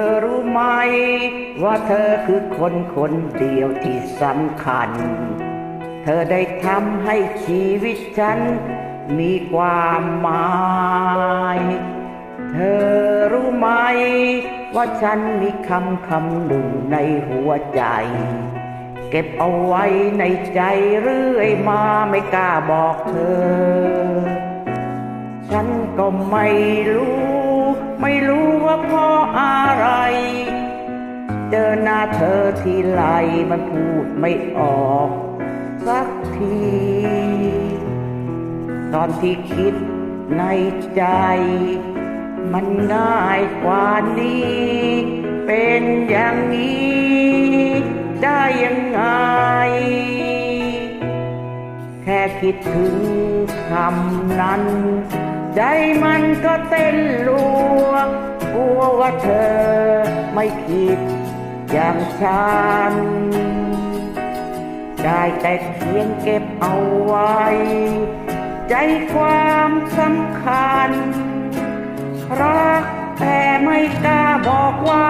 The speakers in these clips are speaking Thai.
อรู้ไหม ว่าเธอคือคนคนเดียวที่สำคัญ เธอได้ทำให้ชีวิตฉัน มีความหมายเธอรู้ไหม ว่าฉันมีคำคำหนึ่งในหัวใจ เก็บเอาไว้ในใจเรื่อยมาไม่กล้าบอกเธอ ฉันก็ไม่รู้ เจอหน้าเธอทีไรมันพูดไม่ออก สักที ตอนที่คิดในใจ มันง่ายกว่านี้ เป็นอย่างนี้ ได้ยังไง แค่คิดถึงคำนั้น ใจมันก็เต้นรัวกลัวว่าเธอไม่คิด อย่างฉัน ได้แต่เพียงเก็บเอาไว้ ใจความสำคัญ รักแต่ไม่กล้าบอกว่า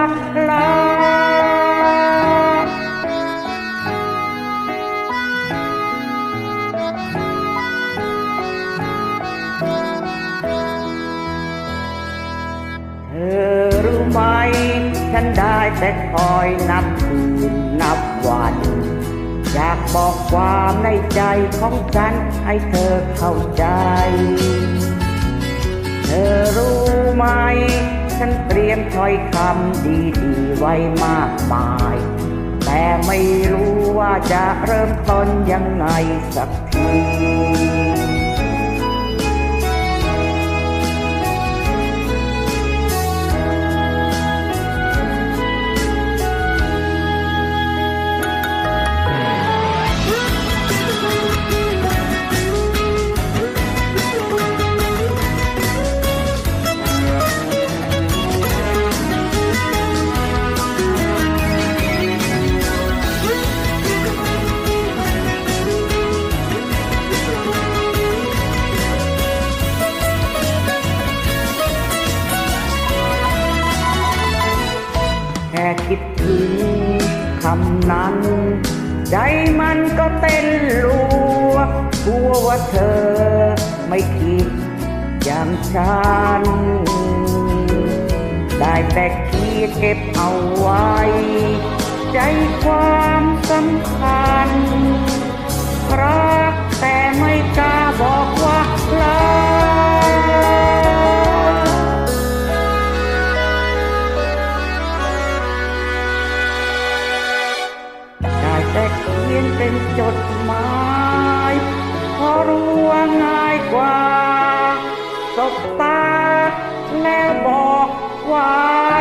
ฉันได้แต่คอยนับคืนนับวัน อยากบอกความในใจของฉันให้เธอเข้าใจ เธอรู้ไหม ฉันเตรียมถ้อยคำดีๆไว้มากมาย แต่ไม่รู้ว่าจะเริ่มต้นยังไงสักที คิดถึงคำนั้น ใจมันก็เต้นรัวกลัวว่าเธอไม่คิดอย่างฉัน ได้แต่คิดเก็บเอาไว้ ใจความสำคัญ แต่เขียนเป็นจดหมายเพราะรู้ว่าง่ายกว่า สบตาแล้วบอกว่า